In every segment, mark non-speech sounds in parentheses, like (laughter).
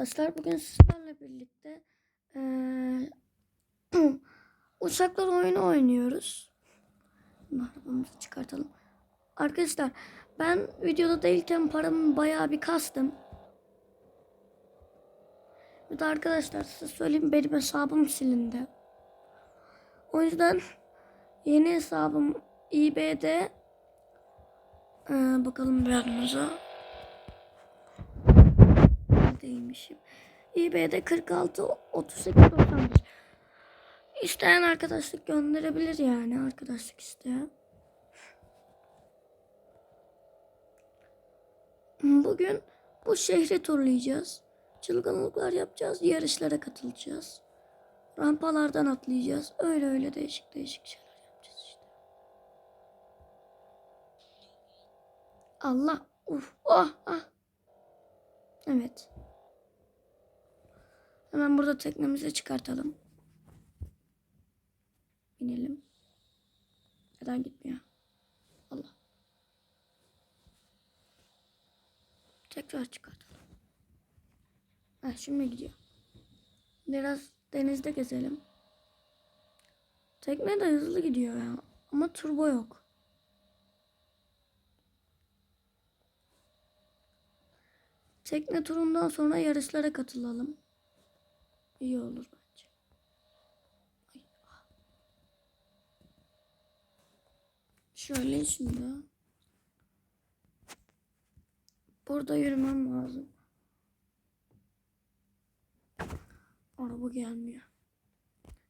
Arkadaşlar bugün sizlerle birlikte eee (clears throat) uçaklar oyunu oynuyoruz. Arabamızı çıkartalım. Arkadaşlar ben videoda değilken paramı bayağı bir kastım. Bir de arkadaşlar size söyleyeyim benim hesabım silindi. O yüzden yeni hesabım eBay'de eee, bakalım bir Neredeymişim? eBay'de 46 38 95. İsteyen arkadaşlık gönderebilir yani arkadaşlık isteyen. Bugün bu şehri turlayacağız. Çılgınlıklar yapacağız. Yarışlara katılacağız. Rampalardan atlayacağız. Öyle öyle değişik değişik şeyler yapacağız işte. Allah. Uf. Oh. Ah. Evet. Hemen burada teknemizi çıkartalım. Binelim. Neden gitmiyor? Allah. Tekrar çıkartalım. Ha, şimdi gidiyor. Biraz denizde gezelim. Tekne de hızlı gidiyor ya. Ama turbo yok. Tekne turundan sonra yarışlara katılalım. İyi olur bence. Ay, ah. Şöyle şimdi. Burada yürümem lazım. Araba gelmiyor.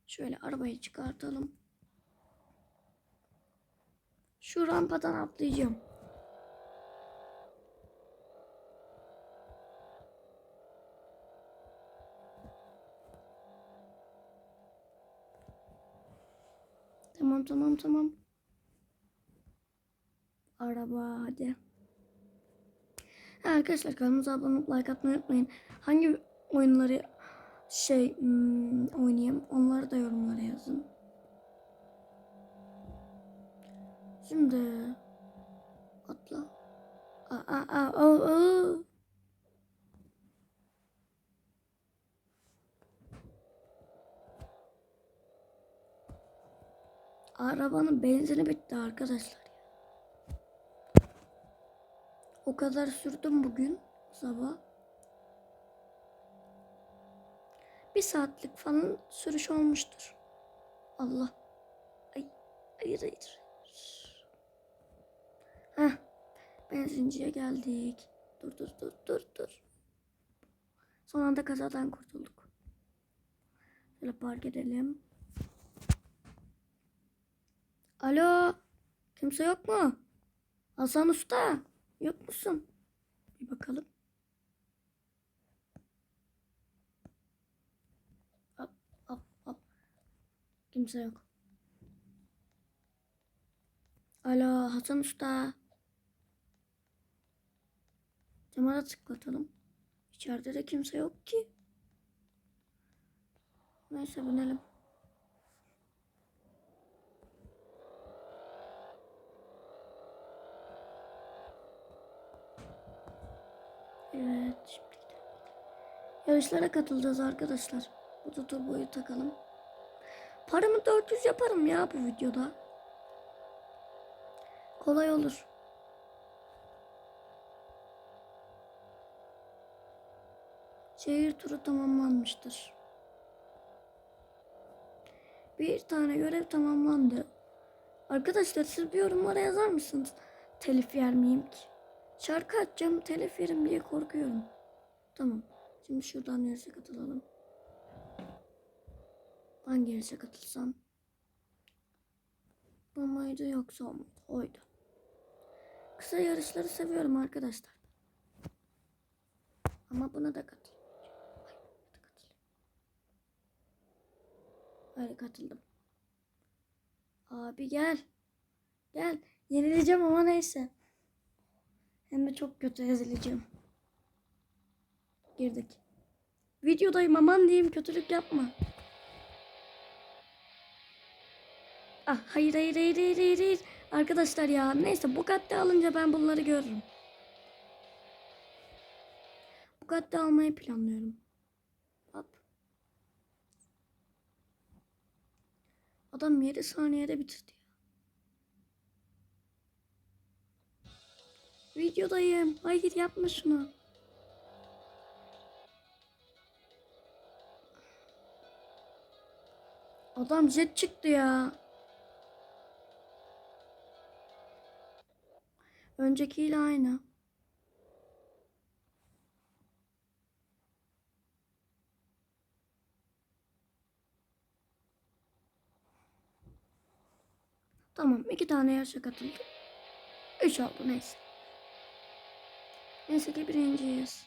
Şöyle arabayı çıkartalım. Şu rampadan atlayacağım. Tamam tamam tamam. Araba hadi. Ha, arkadaşlar kanalımıza abone olup like atmayı unutmayın. Hangi oyunları şey hmm, oynayayım onları da yorumlara yazın. Şimdi atla. Aa, aa, aa, aa, Arabanın benzini bitti arkadaşlar. O kadar sürdüm bugün sabah. Bir saatlik falan sürüş olmuştur. Allah. Ay, hayır hayır. Heh, benzinciye geldik. Dur dur dur dur dur. Son anda kazadan kurtulduk. Şöyle park edelim. Alo. Kimse yok mu? Hasan Usta. Yok musun? Bir bakalım. Hop hop hop. Kimse yok. Alo Hasan Usta. Cama da tıklatalım. İçeride de kimse yok ki. Neyse binelim. Evet şimdi. Yarışlara katılacağız arkadaşlar. Bu turboyu takalım. Paramı 400 yaparım ya bu videoda. Kolay olur. Şehir turu tamamlanmıştır. Bir tane görev tamamlandı. Arkadaşlar siz bir yorumlara yazar mısınız? Telif yer miyim ki? Şarkı açacağım telif yerim diye korkuyorum. Tamam. Şimdi şuradan yarışa katılalım. Hangi yarışa katılsam? Bu muydu yoksa o muydu? Oydu. Kısa yarışları seviyorum arkadaşlar. Ama buna da katıl. Hayır katıldım. Abi gel. Gel. Yenileceğim ama neyse. Hem de çok kötü ezileceğim. Girdik. Videodayım aman diyeyim kötülük yapma. Ah hayır hayır hayır hayır hayır. hayır. Arkadaşlar ya neyse Bugatti alınca ben bunları görürüm. Bugatti almayı planlıyorum. Hop. Adam 7 saniyede bitirdi. Videodayım. Hayır yapma şunu. Adam jet çıktı ya. Öncekiyle aynı. Tamam iki tane yarışa katıldım. Üç oldu neyse. Neyse ki birinciyiz.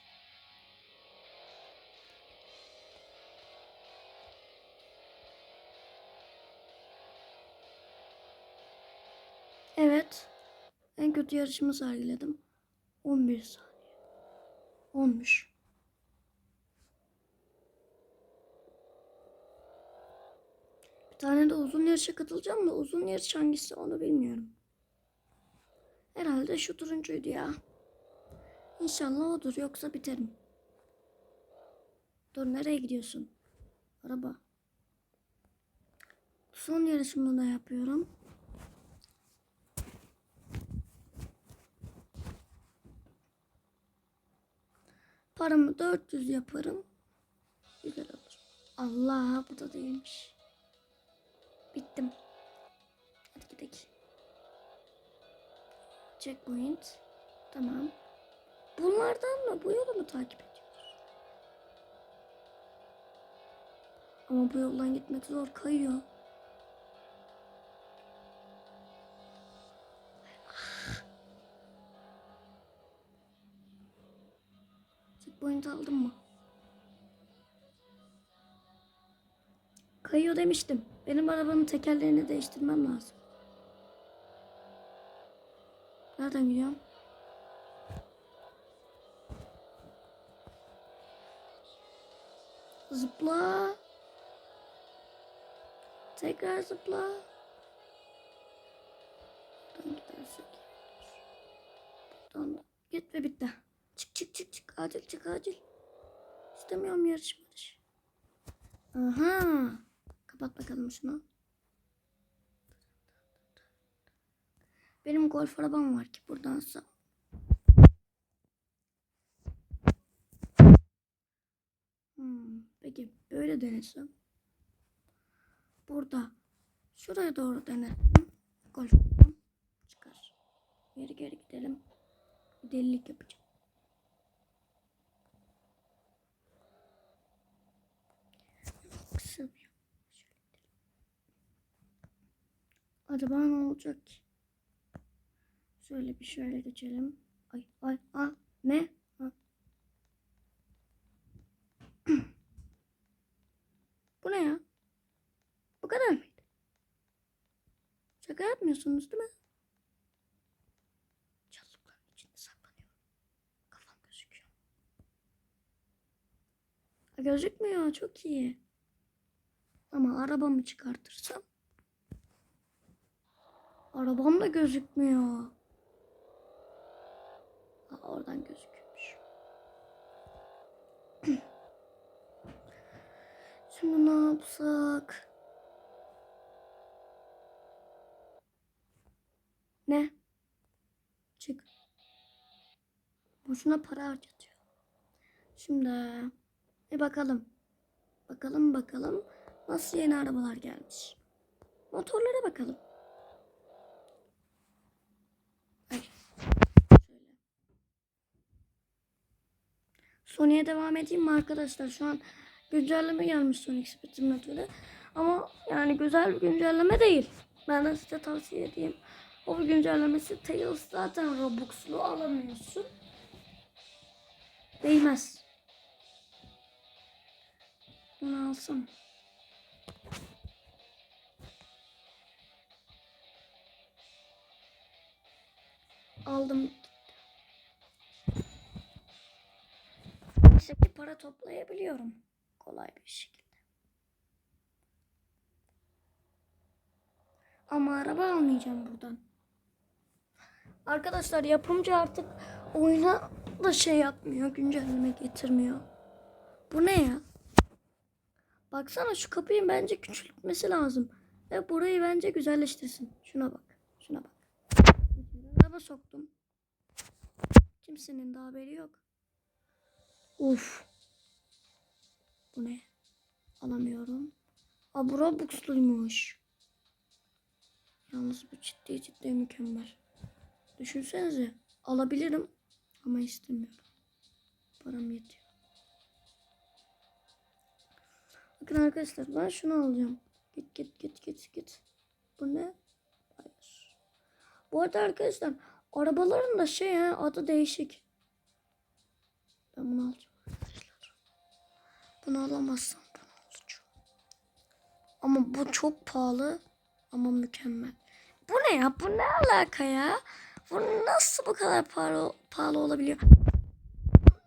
Evet. En kötü yarışımı sergiledim. 11 saniye. Olmuş. Bir tane de uzun yarışa katılacağım da uzun yarış hangisi onu bilmiyorum. Herhalde şu turuncuydu ya. İnşallah odur yoksa biterim. Dur nereye gidiyorsun? Araba. Son yarışımı da yapıyorum. Paramı 400 yaparım. Güzel olur. Allah bu da değilmiş. Bittim. Hadi gidelim. Checkpoint. Tamam. Bunlardan mı? Bu yolu mu takip ediyoruz? Ama bu yoldan gitmek zor. Kayıyor. Checkpoint aldım mı? Kayıyor demiştim. Benim arabanın tekerlerini değiştirmem lazım. Nereden gidiyorum? Zıpla. Tekrar zıpla. Buradan gidersek. Buradan da. Git ve bitti. Çık çık çık çık. Acil çık acil. İstemiyorum yarışma dışı. Aha. Kapat bakalım şunu. Benim golf arabam var ki buradan sağ. Hmm, peki böyle denesem. Burada. Şuraya doğru. Golf arabam çıkar. Geri geri gidelim. Bir delilik yapacağım. Kısa bir. Acaba ne olacak ki? Şöyle bir şöyle geçelim. Ay ay ah ne? Ha. Bu ne ya? Bu kadar mıydı? Şaka yapmıyorsunuz değil mi? Çalılıkların içinde saklanıyorum. Kafam gözüküyor. Ha, gözükmüyor çok iyi. Ama arabamı çıkartırsam Arabam da gözükmüyor. Ha, oradan gözüküyormuş. Şimdi ne yapsak? Ne? Çık. Boşuna para harcatıyor. Şimdi bir bakalım. Bakalım bakalım nasıl yeni arabalar gelmiş. Motorlara bakalım. Şöyle. Sony'e devam edeyim mi arkadaşlar? Şu an güncelleme gelmiş Sonic Speed Simulator'da. Ama yani güzel bir güncelleme değil. Ben de size tavsiye edeyim. O bir güncellemesi Tails zaten Robux'lu alamıyorsun. Değmez. Bunu alsam. Aldım. Neyse para toplayabiliyorum. Kolay bir şekilde. Ama araba almayacağım buradan. Arkadaşlar yapımcı artık oyuna da şey yapmıyor. Güncelleme getirmiyor. Bu ne ya? Baksana şu kapıyı bence küçültmesi lazım. Ve burayı bence güzelleştirsin. Şuna bak. Şuna bak. Araba soktum. Kimsenin de haberi yok. Uf. Bu ne? Alamıyorum. Aa bu Robux'luymuş. Yalnız bu ciddi ciddi mükemmel. Düşünsenize. Alabilirim. Ama istemiyorum. Param yetiyor. Bakın arkadaşlar ben şunu alacağım. Git git git git git. Bu ne? Hayır. Bu arada arkadaşlar arabaların da şey ha, adı değişik. Ben bunu alacağım. Bunu alamazsam bunu alacağım. Ama bu çok pahalı ama mükemmel. Bu ne ya? Bu ne alaka ya? Bu nasıl bu kadar pahalı, pahalı olabiliyor?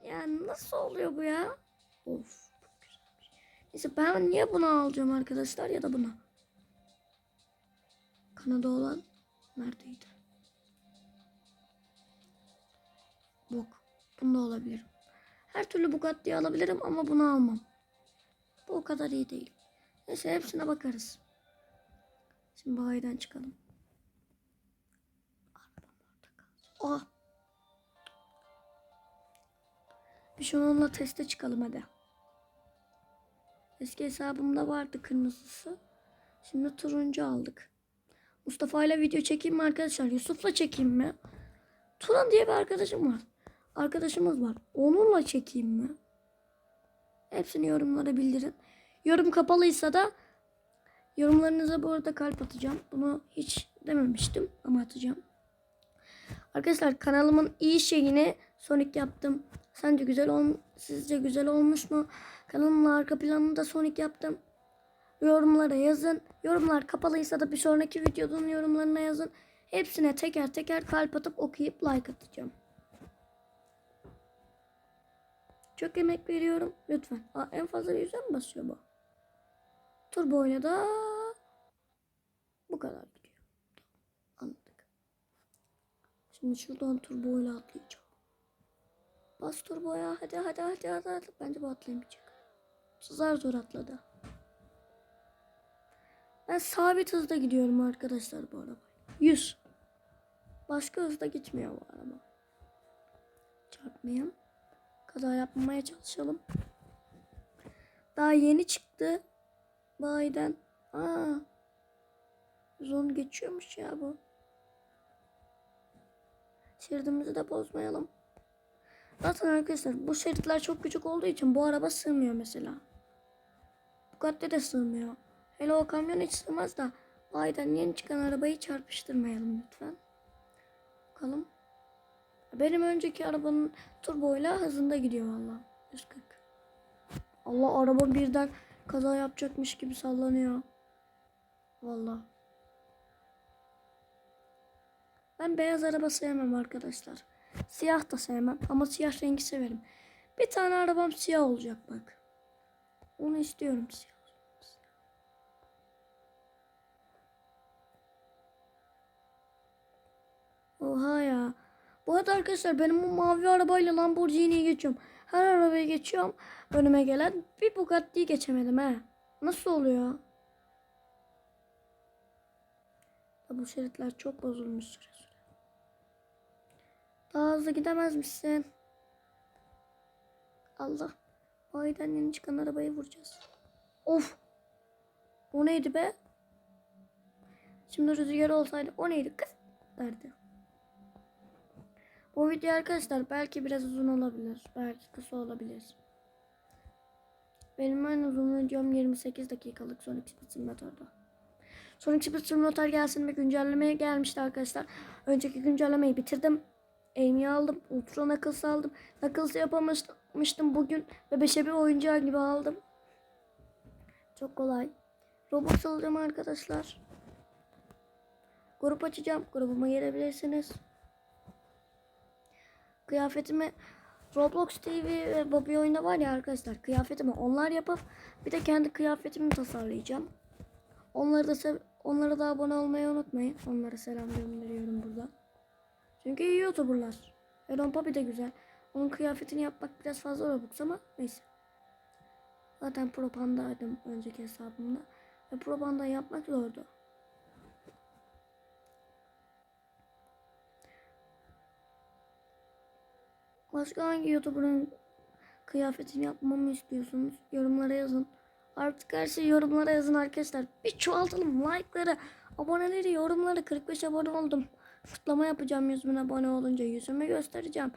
Yani nasıl oluyor bu ya? Of. Neyse ben niye bunu alacağım arkadaşlar ya da buna? Kanada olan neredeydi? Bok. Bunu da alabilirim. Her türlü Bugatti'yi alabilirim ama bunu almam. Bu o kadar iyi değil. Neyse hepsine bakarız. Şimdi bayiden çıkalım. Arabam orada kaldı. Ah. Bir şununla teste çıkalım hadi. Eski hesabımda vardı kırmızısı. Şimdi turuncu aldık. Mustafa ile video çekeyim mi arkadaşlar? Yusuf'la çekeyim mi? Turan diye bir arkadaşım var. Arkadaşımız var. Onunla çekeyim mi? Hepsini yorumlara bildirin. Yorum kapalıysa da yorumlarınıza bu arada kalp atacağım. Bunu hiç dememiştim ama atacağım. Arkadaşlar kanalımın iyi şeyini Sonic yaptım. Sence güzel ol sizce güzel olmuş mu? Kanalımın arka planını da Sonic yaptım. Yorumlara yazın. Yorumlar kapalıysa da bir sonraki videonun yorumlarına yazın. Hepsine teker teker kalp atıp okuyup like atacağım. Çok emek veriyorum. Lütfen. Aa, en fazla yüze mi basıyor bu? Turbo ile da bu kadar gidiyor. Anladık. Şimdi şuradan turbo ile atlayacağım. Bas turboya. Hadi hadi hadi hadi. hadi. Bence bu atlayamayacak. Zar zor atladı. Ben sabit hızda gidiyorum arkadaşlar bu araba. 100. Başka hızda gitmiyor bu araba. Çarpmayayım. Kaza yapmamaya çalışalım. Daha yeni çıktı. Bayiden. Aa. Zon geçiyormuş ya bu. Şeridimizi de bozmayalım. Zaten arkadaşlar bu şeritler çok küçük olduğu için bu araba sığmıyor mesela. Bugatti de sığmıyor. Hele o kamyon hiç sığmaz da bayiden yeni çıkan arabayı çarpıştırmayalım lütfen. Bakalım. Benim önceki arabanın turboyla hızında gidiyor valla. 140. Allah araba birden kaza yapacakmış gibi sallanıyor. Valla. Ben beyaz araba sevmem arkadaşlar. Siyah da sevmem ama siyah rengi severim. Bir tane arabam siyah olacak bak. Onu istiyorum siyah. Oha ya. Bu arada arkadaşlar benim bu mavi arabayla Lamborghini'yi geçiyorum. Her arabayı geçiyorum. Önüme gelen bir Bugatti'yi geçemedim he. Nasıl oluyor? Bu şeritler çok bozulmuş süre süre. Daha hızlı gidemez misin? Allah. Aydan yeni çıkan arabayı vuracağız. Of. O neydi be? Şimdi rüzgar olsaydı o neydi kız derdi. Bu video arkadaşlar belki biraz uzun olabilir. Belki kısa olabilir. Benim en uzun videom 28 dakikalık Sonic Speed Simulator'da. Sonic Speed Simulator gelsin ve güncellemeye gelmişti arkadaşlar. Önceki güncellemeyi bitirdim. Amy'yi aldım. Ultra Knuckles aldım. Knuckles'ı yapamamıştım bugün. Ve 5'e bir oyuncağı gibi aldım. Çok kolay. Robux alacağım arkadaşlar. Grup açacağım. Grubuma gelebilirsiniz. Kıyafetimi Roblox TV ve Bobby oyunda var ya arkadaşlar. Kıyafetimi onlar yapıp bir de kendi kıyafetimi tasarlayacağım. Onları da onlara da abone olmayı unutmayın. Onlara selam gönderiyorum burada. Çünkü iyi YouTuber'lar. Elon Papi de güzel. Onun kıyafetini yapmak biraz fazla Robux ama neyse. Zaten propandaydım önceki hesabımda. Ve propanda yapmak zordu. Başka hangi YouTuber'ın kıyafetini yapmamı istiyorsunuz? Yorumlara yazın. Artık her şeyi yorumlara yazın arkadaşlar. Bir çoğaltalım like'ları, aboneleri, yorumları. 45 abone oldum. Kutlama yapacağım 100 bin abone olunca yüzümü göstereceğim.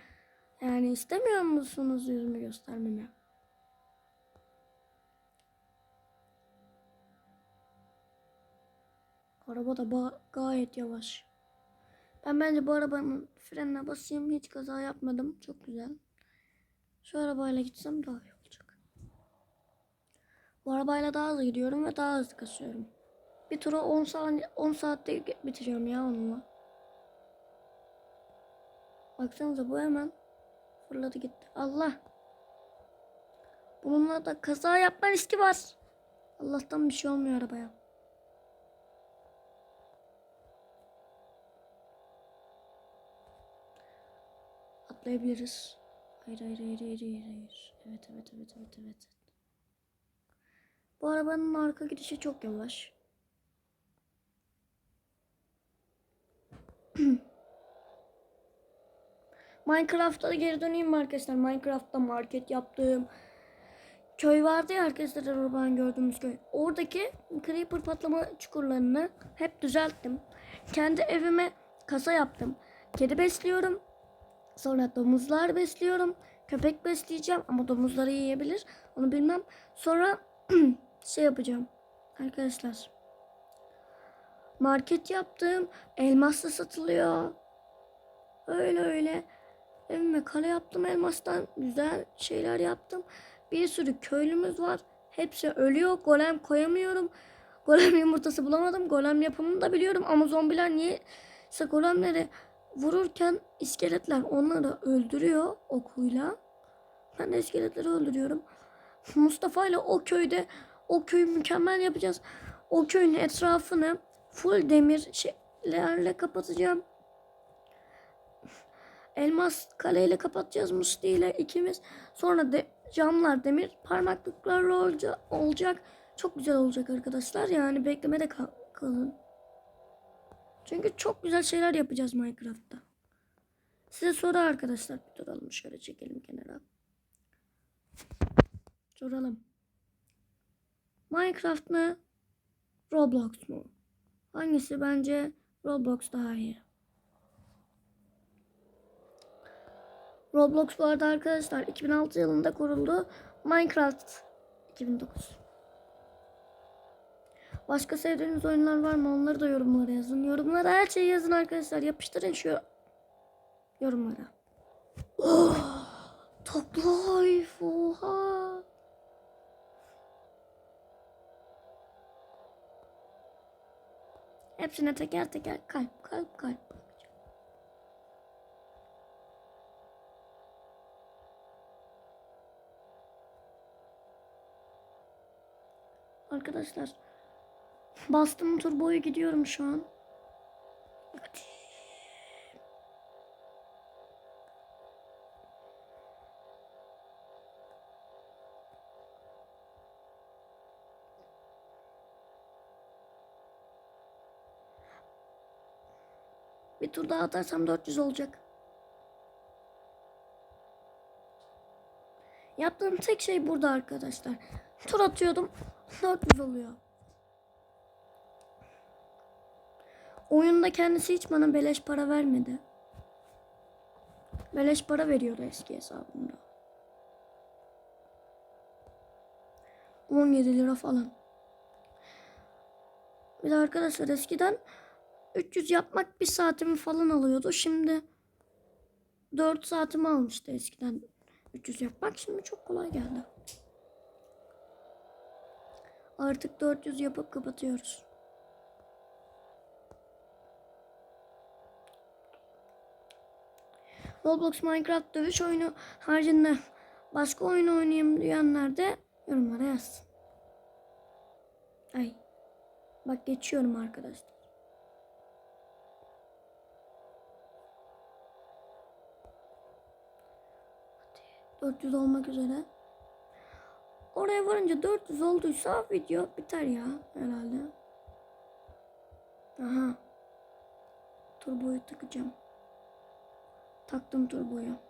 Yani istemiyor musunuz yüzümü göstermemi? Araba da gayet yavaş. Ben bence bu arabanın frenine basayım. Hiç kaza yapmadım. Çok güzel. Şu arabayla gitsem daha iyi olacak. Bu arabayla daha hızlı gidiyorum ve daha hızlı kasıyorum. Bir turu 10 saat 10 saatte bitiriyorum ya onunla. Baksanıza bu hemen fırladı gitti. Allah. Bununla da kaza yapma riski var. Allah'tan bir şey olmuyor arabaya. Atlayabiliriz. Hayır hayır hayır hayır hayır hayır. Evet evet evet evet evet. Bu arabanın arka gidişi çok yavaş. (clears throat) Minecraft'a geri döneyim arkadaşlar? Minecraft'ta market yaptım. Köy vardı ya arkadaşlar arabanın gördüğümüz köy. Oradaki creeper patlama çukurlarını hep düzelttim. Kendi evime kasa yaptım. Kedi besliyorum. Sonra domuzlar besliyorum. Köpek besleyeceğim ama domuzları yiyebilir. Onu bilmem. Sonra (clears throat) şey yapacağım. Arkadaşlar. Market yaptım. Elmas da satılıyor. Öyle öyle. Evime kale yaptım elmastan. Güzel şeyler yaptım. Bir sürü köylümüz var. Hepsi ölüyor. Golem koyamıyorum. Golem (laughs) yumurtası bulamadım. Golem yapımını da biliyorum ama zombiler niye golemleri vururken iskeletler onları öldürüyor okuyla. Ben de iskeletleri öldürüyorum. Mustafa ile o köyde o köyü mükemmel yapacağız. O köyün etrafını full demir şeylerle kapatacağım. Elmas kaleyle kapatacağız Musti ile ikimiz. Sonra de camlar demir parmaklıklarla olca- olacak. Çok güzel olacak arkadaşlar. Yani beklemede kal- kalın. Çünkü çok güzel şeyler yapacağız Minecraft'ta. Size soru arkadaşlar. Bir duralım şöyle çekelim kenara. Soralım. Minecraft mı? Roblox mu? Hangisi bence Roblox daha iyi? Roblox bu arada arkadaşlar 2006 yılında kuruldu. Minecraft 2009. Başka sevdiğiniz oyunlar var mı? Onları da yorumlara yazın. Yorumlara her şeyi yazın arkadaşlar. Yapıştırın şu yorumlara. Oh, Top Life. Oha. Hepsine teker teker kalp kalp kalp. Arkadaşlar bastım turboyu gidiyorum şu an. Hadi. Bir tur daha atarsam 400 olacak. Yaptığım tek şey burada arkadaşlar. Tur atıyordum. 400 oluyor. Oyunda kendisi hiç bana beleş para vermedi. Beleş para veriyordu eski hesabımda. 17 lira falan. Bir de arkadaşlar eskiden 300 yapmak bir saatimi falan alıyordu. Şimdi 4 saatimi almıştı eskiden 300 yapmak. Şimdi çok kolay geldi. Artık 400 yapıp kapatıyoruz. Roblox Minecraft dövüş oyunu haricinde başka oyun oynayayım diyenler de yorumlara yazsın. Ay. Bak geçiyorum arkadaşlar. 400 olmak üzere. Oraya varınca 400 olduysa video biter ya herhalde. Aha. Turboyu takacağım. Taktım turboyu.